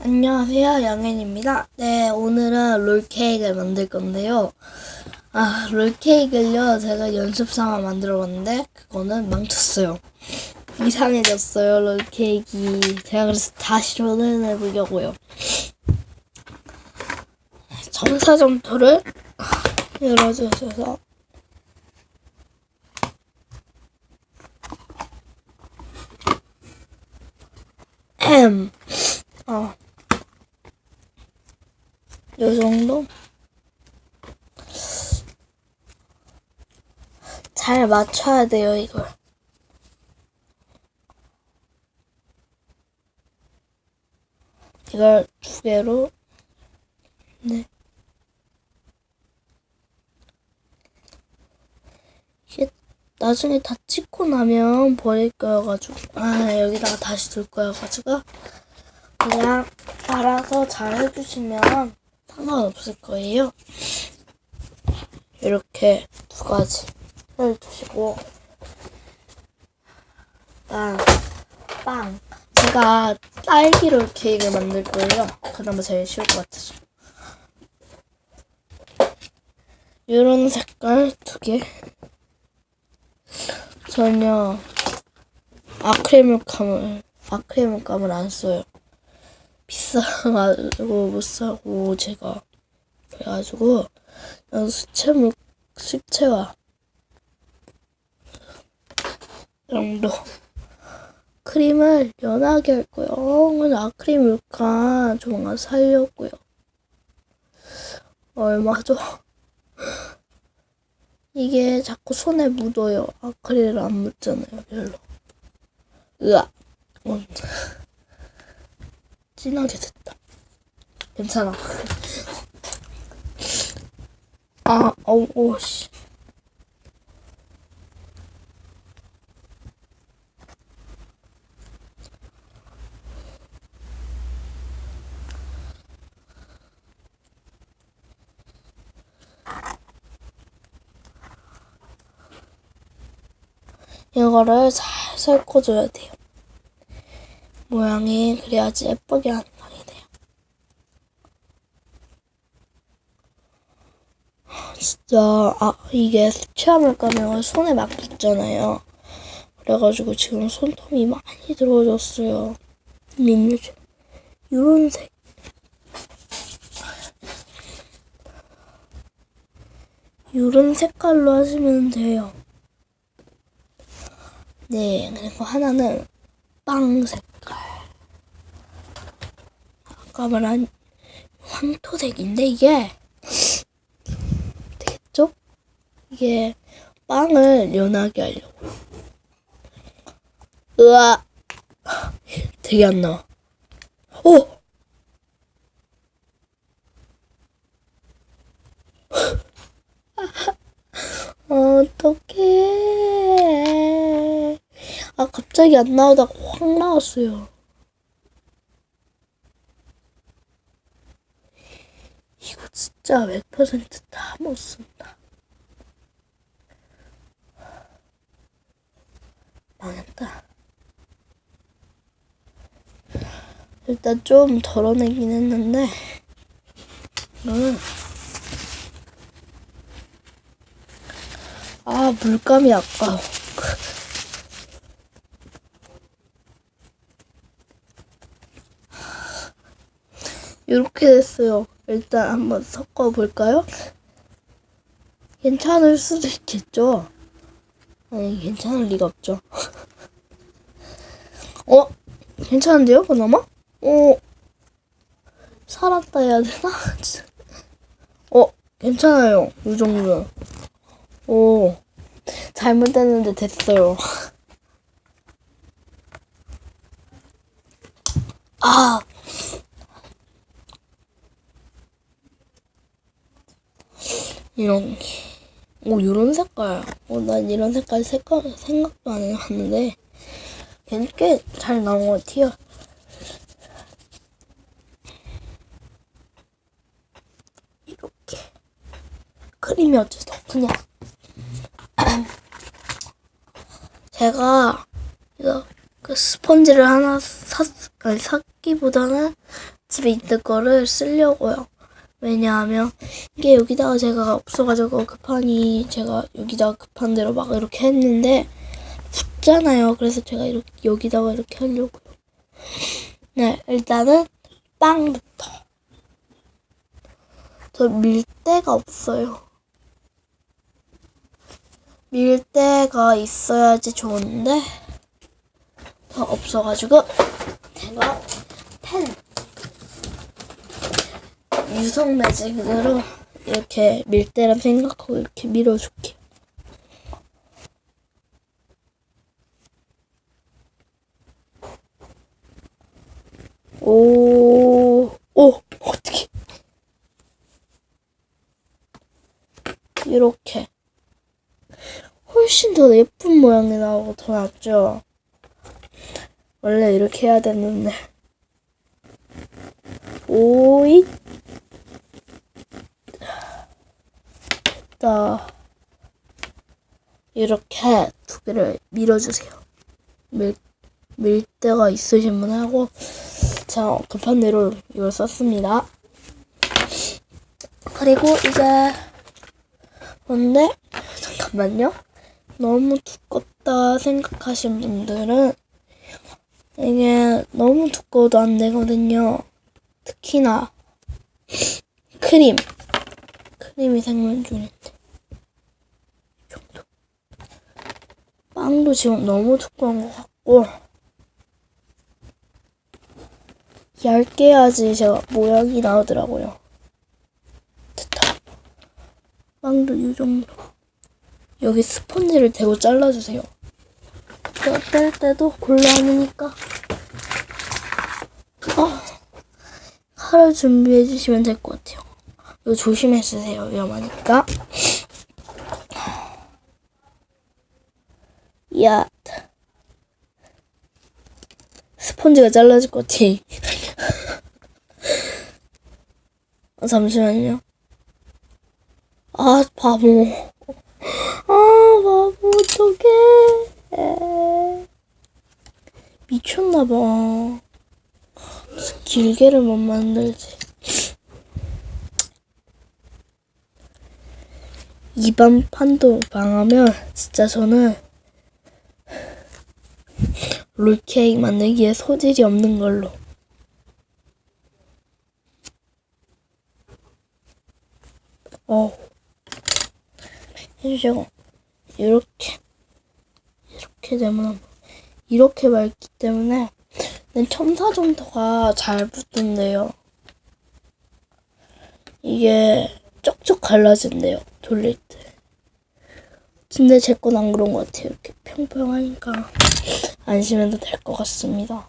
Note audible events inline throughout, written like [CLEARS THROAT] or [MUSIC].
안녕하세요, 양현입니다. 네, 오늘은 롤케이크를 만들 건데요. 아, 롤케이크를요, 제가 연습 삼아 만들어 봤는데, 그거는 망쳤어요. [LAUGHS] 이상해졌어요, 롤케이크. 제가 그래서 다시 도전해 보려고요. 정사점토를 열어주셔서, 햄. [CLEARS THROAT] 어. 요 정도? 잘 맞춰야 돼요, 이걸. 이걸 두 개로, 네. 이게 나중에 다 찍고 나면 버릴 거여가지고, 아, 여기다가 다시 둘 거여가지고, 그냥 알아서 잘 해주시면 상관없을 거예요. 이렇게 두 가지를 두시고 일단 빵 제가 딸기로 케이크를 만들 거예요. 그나마 제일 쉬울 것 같아서 이런 색깔 두 개. 전혀 아크릴물감을 아크릴물감을 안 써요. 비싸가지고 못 사고 제가 그래가지고 그냥 수채 물 수채화 정도 크림을 연하게 할 거예요. 그냥 아크릴 물감 조만간 살려고요. 얼마죠? 이게 자꾸 손에 묻어요. 아크릴 안 묻잖아요, 별로. 으아. 음. 진하게 됐다. 괜찮아. 아, 어우, 오, 씨. 이거를 잘 섞어줘야 돼요. 모양이 그래야지 예쁘게 완성이 돼요. 진짜 아 이게 수채화물 가면 손에 막 붙잖아요. 그래가지고 지금 손톱이 많이 들어졌어요. 민주 이런 색. 이런 색깔로 하시면 돼요. 네, 그리고 하나는 빵 색깔. 아까 말한 황토색인데 이게 되겠죠? 이게 빵을 연하게 하려고. 으아, 되게 안 나와. 오, [LAUGHS] 어떡해. 아, 갑자기 안 나오다가 확 나왔어요. 이거 진짜 100%다 못 쓴다. 망했다. 일단 좀 덜어내긴 했는데, 이거는, 아, 물감이 아까워. [LAUGHS] 이렇게 됐어요. 일단 한번 섞어 볼까요? 괜찮을 수도 있겠죠. 아니 괜찮을 리가 없죠. [LAUGHS] 어? 괜찮은데요, 그나마? 어? 살았다 해야 되나? [LAUGHS] 어? 괜찮아요. 이 정도. 오. 잘못됐는데 됐어요. [LAUGHS] 아. 이런 오 이런 색깔. 어 난 이런 색깔 색깔 생각도 안 해봤는데 걔는 꽤잘 나온 것 같아요. 이렇게. 크림이 어째 더 크냐 제가 이거 그 스펀지를 하나 샀 아니 샀기보다는 집에 있던 거를 쓰려고요. 왜냐하면 이게 여기다가 제가 없어가지고 급하니 제가 여기다가 급한 대로 막 이렇게 했는데 붙잖아요. 그래서 제가 이렇게 여기다가 이렇게 하려고요. 네, 일단은 빵부터. 저 밀대가 없어요. 밀대가 있어야지 좋은데 더 없어가지고 제가 펜 유성 매직으로 이렇게 밀대란 생각하고 이렇게 밀어줄게요. 오, 오, 어떻게 이렇게 훨씬 더 예쁜 모양이 나오고 더 낫죠. 원래 이렇게 해야 되는데. 오이. 자, 이렇게 두 개를 밀어주세요. 밀, 밀대가 있으신 분 하고, 자, 급한 대로 이걸 썼습니다. 그리고 이제, 근데, 잠깐만요. 너무 두껍다 생각하신 분들은 이게 너무 두꺼워도 안 되거든요. 특히나 크림. 크림이 생명 중인데. 이 정도. 빵도 지금 너무 두꺼운 것 같고 얇게 해야지 제가 모양이 나오더라고요. 됐다. 빵도 이 정도. 여기 스펀지를 대고 잘라주세요. 뗄 때도 곤란하니까. 아, 칼을 준비해 주시면 될 것 같아요. 이거 조심해 쓰세요. 위험하니까. 야. 스펀지가 잘라질 것 같아. [LAUGHS] 아, 잠시만요. 아, 바보. 아, 바보, 어떡해. 미쳤나봐. 길게를 못 만들지. 이번 판도 망하면 진짜 저는 롤케이크 만들기에 소질이 없는 걸로. 어. 해주시고 이렇게 이렇게 되면 이렇게 맑기 때문에 첨사 점토가 잘 붙던데요. 이게 쪽쪽 갈라진대요. 돌릴 때. 근데 제 건 안 그런 것 같아요. 이렇게 평평하니까 안심해도 될 것 같습니다.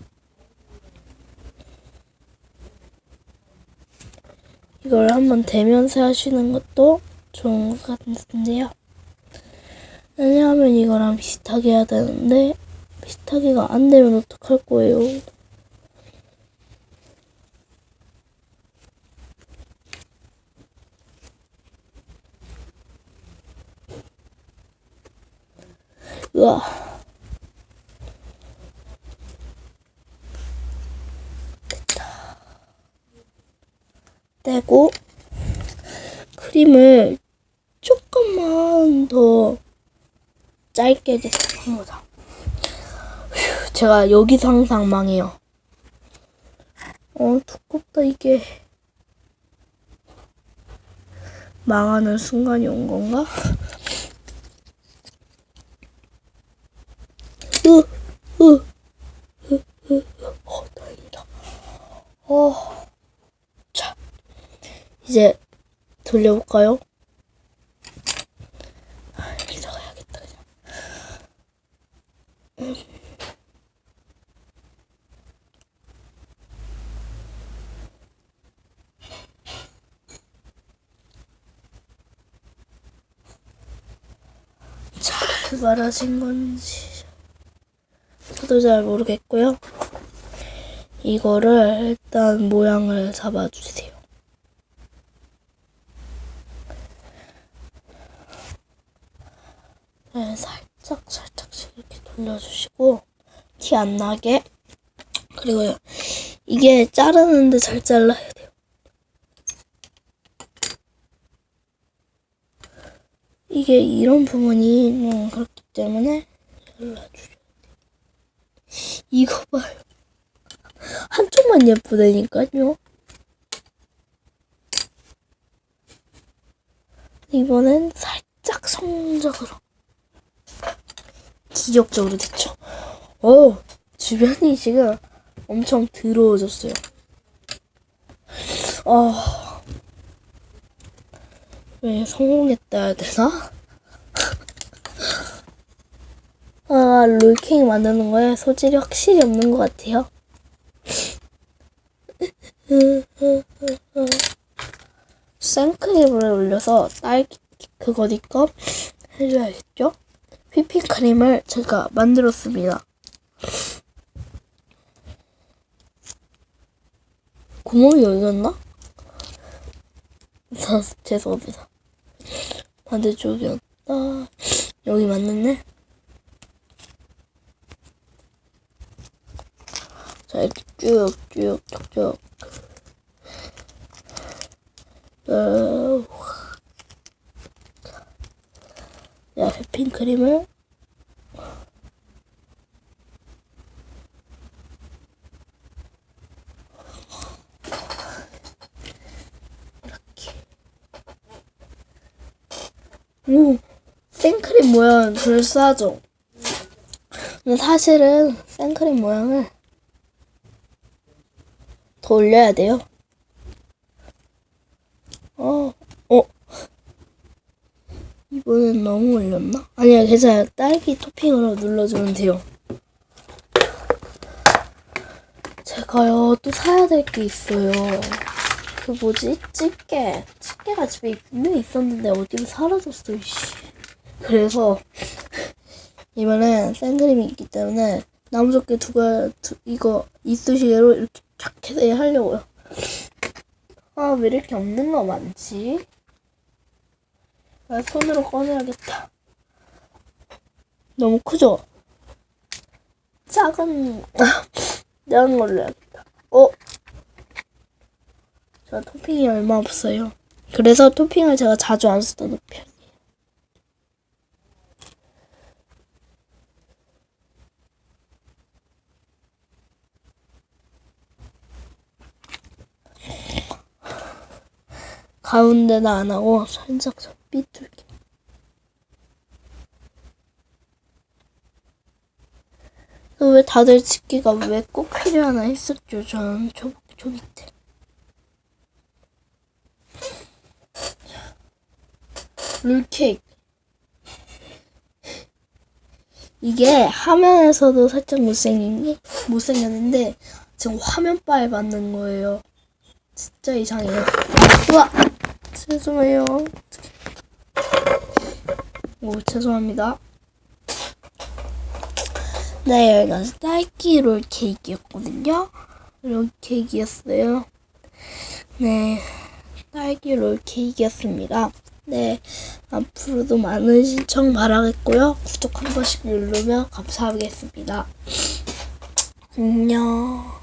이걸 한번 대면서 하시는 것도 좋은 것 같은데요. 왜냐하면 이거랑 비슷하게 해야 되는데 비슷하게가 안 되면 어떡할 거예요? 으아. 떼고 크림을 조금만 더 짧게. 휴, 제가 여기서 항상 망해요. 어, 두껍다, 이게. 망하는 순간이 온 건가? 으, 으, 으, 으, 어, 다행이다. 어, 자, 이제 돌려볼까요? 아, 여기다가 해야겠다, 그냥. 잘 말하신 건지 저도 잘 모르겠고요. 이거를 일단 모양을 잡아주세요. 네, 살짝 돌려주시고 티 안 나게 그리고 이게 자르는데 잘 잘라야 돼요. 이게 이런 부분이 좀 그렇기 때문에 잘라주셔야 돼요. 이거 봐요. 한쪽만 예쁘다니까요. 이번엔 살짝 성적으로 기적적으로 됐죠. 오, 주변이 지금 엄청 더러워졌어요. 어, 왜 성공했다 해야 되나? 아, 롤케이크 만드는 거에 소질이 확실히 없는 것 같아요. 생크림을 올려서 딸기 그거니까 해줘야겠죠? 휘핑크림을 제가 만들었습니다. 구멍이 여기였나? 자, 죄송합니다. 반대쪽이었다. 여기 맞는데? 자, 이렇게 쭉, 쭉, 쭉, 쭉. 어, 자, 휘핑크림을 오, 생크림 모양 그럴싸하죠? 근데 사실은 생크림 모양을 더 올려야 돼요. 어, 어. 이번엔 너무 올렸나? 아니야, 괜찮아요. 딸기 토핑으로 눌러주면 돼요. 제가요, 또 사야 될 게 있어요. 그 뭐지? 집게. 집게가 집에 분명히 있었는데 어디로 사라졌어, 이씨. 그래서, 이번엔 생크림이 있기 때문에 나무젓개 두 개, 두, 이거 이쑤시개로 이렇게 쫙 해서 하려고요. 아, 왜 이렇게 없는 거 많지? 아, 손으로 꺼내야겠다. 너무 크죠? 작은, [LAUGHS] 작은 걸로 해야겠다. 어? 저 토핑이 얼마 없어요. 그래서 토핑을 제가 자주 안 쓰던 편이 가운데는 안 하고 살짝 좀 삐뚤게. 왜 다들 집기가 왜 꼭 필요하나 했었죠. 저는 저, 저 밑에. 룰케이크. 이게 화면에서도 살짝 못생긴 게 못생겼는데 지금 화면바에 맞는 거예요. 진짜 이상해요. 우와! 죄송해요. 오, 죄송합니다. 네, 여기가 딸기 롤 케이크였거든요. 롤 케이크였어요. 네, 딸기 롤 케이크였습니다. 네, 앞으로도 많은 신청 바라겠고요. 구독 한 번씩 누르면 감사하겠습니다. 안녕.